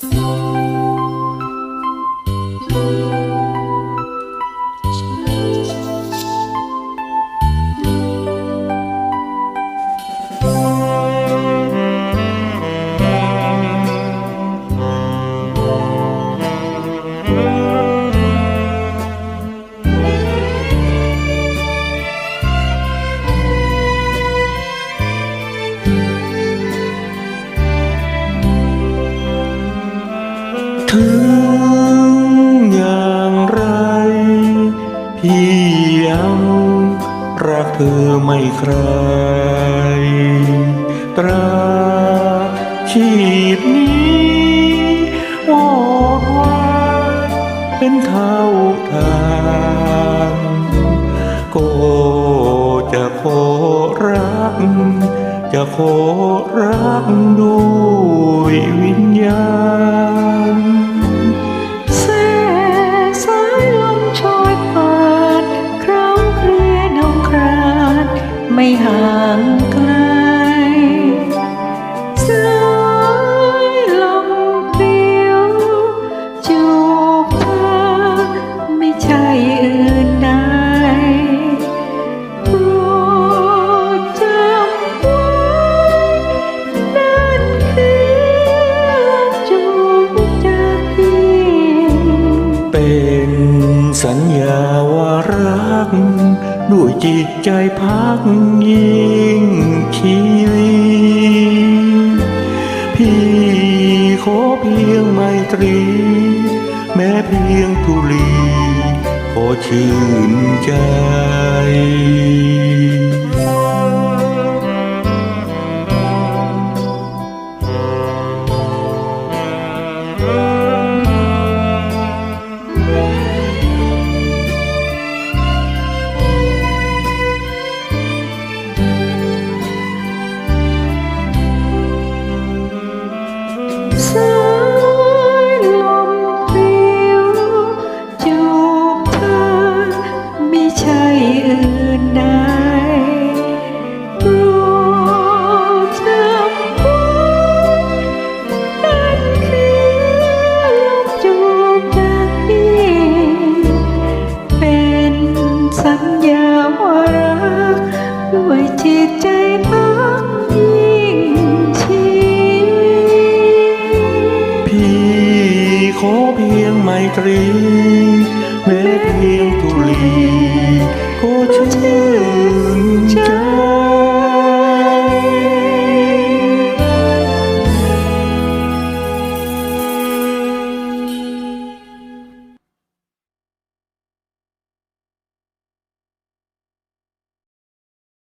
Música ถึงอย่างไร พี่ยังรักเธอไม่ใคร ตราชีพนี้วอดวายเป็นเท่าทานก็จะขอรัก จะขอรักด้วย สัญญาว่ารัก ด้วยจิตใจพักยิ่งชีวิตพี่ขอเพียงไมตรี แม้เพียงทุลีขอชื่นใจ ขอเพียงไมตรีแม้เพียงทุลีก็ชื่